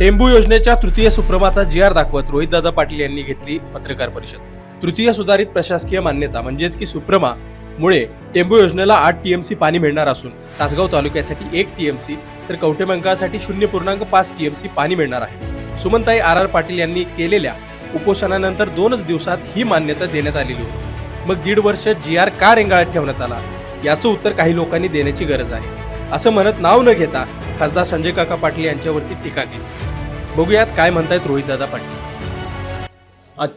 टेंबू योजनेच्या तृतीय सुप्रमाचा जी आर दाखवत रोहितदादा पाटील यांनी घेतली पत्रकार परिषद. तृतीय सुधारित प्रशासकीय मान्यता म्हणजेच की सुप्रमा मुळे टेंबू योजनेला आठ टीएमसी पाणी मिळणार असून तासगाव तालुक्यासाठी एक टीएमसी तर कवटेमंकाळसाठी शून्य पूर्णांक पाच टीएमसी पाणी मिळणार आहे. सुमनताई आर आर पाटील यांनी केलेल्या उपोषणानंतर दोनच दिवसात ही मान्यता देण्यात आलेली होती. मग दीड वर्ष जी आर का रेंगाळत ठेवण्यात आला? याचं उत्तर काही लोकांनी देण्याची गरज आहे. असं म्हणत नाव न घेता खासदार संजय काका पाटील यांच्यावरती टीका केली. बघूयात काय म्हणतायत रोहितदादा पाटील. आज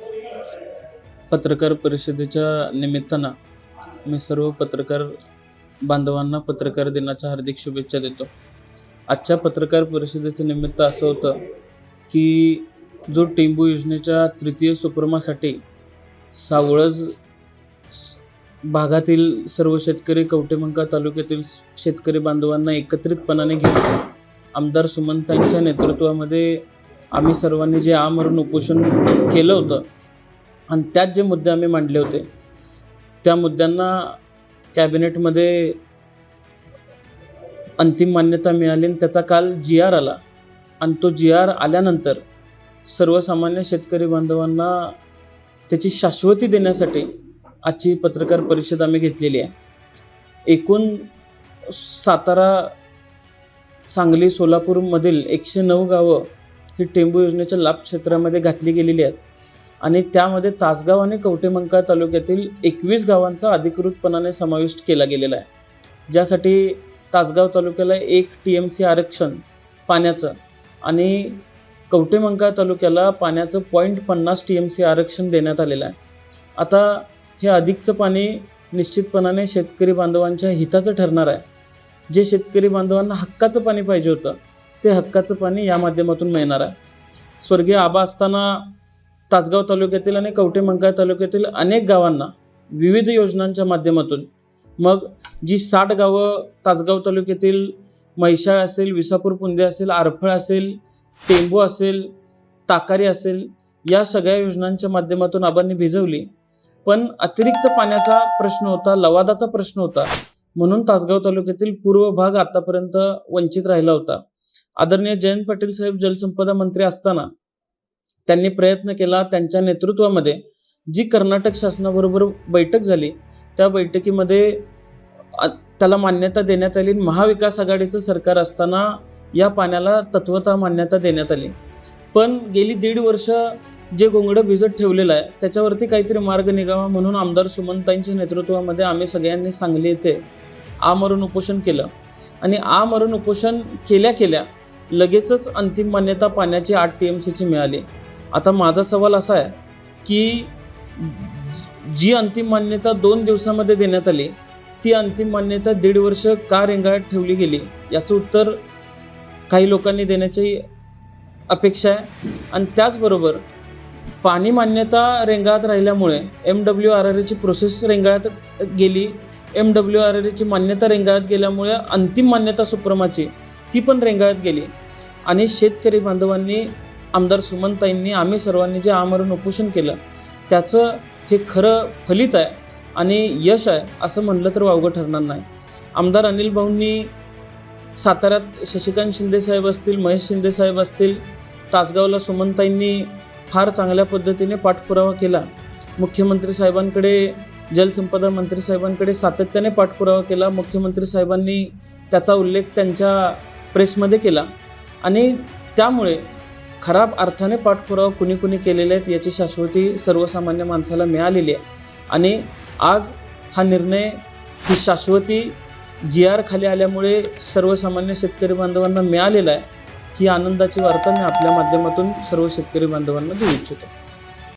पत्रकार परिषदेच्या निमित्तानं मी सर्व पत्रकार बांधवांना पत्रकार दिनाच्या हार्दिक शुभेच्छा देतो. आजच्या पत्रकार परिषदेचं निमित्त असं होतं की जो टेंबू योजनेच्या तृतीय सुप्रमासाठी सावळज भागातील सर्व शेतकरी कवटेमंका तालुक्यातील शेतकरी बांधवांना एकत्रितपणाने घेऊन आमदार सुमंतांच्या नेतृत्वामध्ये आम्ही सर्वांनी जे आमरण उपोषण केलं होतं आणि त्यात जे मुद्दे आम्ही मांडले होते त्या मुद्द्यांना कॅबिनेटमध्ये अंतिम मान्यता मिळाली आणि त्याचा काल जी आर आला. आणि तो जी आर आल्यानंतर सर्वसामान्य शेतकरी बांधवांना त्याची शाश्वती देण्यासाठी आजची पत्रकार परिषद आम्ही घेतलेली आहे. एकूण सातारा सांगली सोलापूरमधील एकशे नऊ गावं ही टेंबू योजनेच्या लाभ क्षेत्रामध्ये घातली गेलेली आहेत. आणि त्यामध्ये तासगाव आणि कवटेमंका तालुक्यातील एकवीस गावांचा अधिकृतपणाने समाविष्ट केला गेलेला आहे. ज्यासाठी तासगाव तालुक्याला एक टी एम सी आरक्षण पाण्याचं आणि कवटेमंका तालुक्याला पाण्याचं पॉईंट पन्नास टी एम सी आरक्षण देण्यात आलेलं आहे. आता हे अधिकचं पाणी निश्चितपणाने शेतकरी बांधवांच्या हिताचं ठरणार आहे. जे शेतकरी बांधवांना हक्काचं पाणी पाहिजे होतं ते हक्काचं पाणी या माध्यमातून मिळणार आहे. स्वर्गीय आबा असताना तासगाव तालुक्यातील आणि कवटेमंका तालुक्यातील अनेक गावांना विविध योजनांच्या माध्यमातून मग जी साठ गावं तासगाव तालुक्यातील म्हैशाळ असेल विसापूर पुंदे असेल आरफळ असेल टेंबू असेल ताकारी असेल या सगळ्या योजनांच्या माध्यमातून आबांनी भिजवली. पण अतिरिक्त पाण्याचा प्रश्न होता लवादाचा प्रश्न होता. म्हणून तासगाव तालुक्यातील पूर्व भाग आतापर्यंत वंचित राहिला होता. आदरणीय जयंत पाटील साहेब जलसंपदा मंत्री असताना त्यांनी प्रयत्न केला त्यांच्या नेतृत्वामध्ये जी कर्नाटक शासनाबरोबर बैठक झाली त्या बैठकीमध्ये त्याला मान्यता देण्यात आली. महाविकास आघाडीचं सरकार असताना या पाण्याला तत्वतः मान्यता देण्यात आली. पण गेली दीड वर्ष जे गोंगडं भिजत ठेवलेलं आहे त्याच्यावरती काहीतरी मार्ग निघावा म्हणून आमदार सुमनताईंच्या नेतृत्वामध्ये आम्ही सगळ्यांनी सांगली येथे आमरण उपोषण केलं. आणि आमरण उपोषण केल्या केल्या लगेचच अंतिम मान्यता पाण्याची आठ टी एम सीची मिळाली. आता माझा सवाल असा आहे की जी अंतिम मान्यता दोन दिवसामध्ये देण्यात आली ती अंतिम मान्यता दीड वर्ष का रेंगाळत ठेवली गेली याचं उत्तर काही लोकांनी देण्याची अपेक्षा आहे. आणि त्याचबरोबर पाणी मान्यता रेंगाळत राहिल्यामुळे एम डब्ल्यू आर आर एची प्रोसेस रेंगाळत गेली. एम डब्ल्यू आर आर एची मान्यता रेंगाळत गेल्यामुळे अंतिम मान्यता सुप्रमाची ती पण रेंगाळत गेली. आणि शेतकरी बांधवांनी आमदार सुमनताईंनी आम्ही सर्वांनी जे आमरण उपोषण केलं त्याचं हे खरं फलित आहे आणि यश आहे असं म्हणलं तर वावगं ठरणार नाही. आमदार अनिल भाऊंनी साताऱ्यात शशिकांत शिंदेसाहेब असतील महेश शिंदेसाहेब असतील तासगावला सुमनताईंनी फार चांगल्या पद्धतीने पाठपुरावा केला. मुख्यमंत्री साहेबांकडे जलसंपदा मंत्री साहेबांकडे सातत्याने पाठपुरावा केला. मुख्यमंत्री साहेबांनी त्याचा उल्लेख त्यांच्या प्रेसमध्ये केला. आणि त्यामुळे खराब अर्थाने पाठपुरावा कुणी कुणी केलेले आहेत याची शाश्वती सर्वसामान्य माणसाला मिळालेली आहे. आणि आज हा निर्णय ही शाश्वती जी आर खाली आल्यामुळे सर्वसामान्य शेतकरी बांधवांना मिळालेला आहे. ही आनंदाची वार्ता मी आपल्या माध्यमातून सर्व शेतकरी बांधवांना देऊ इच्छितो.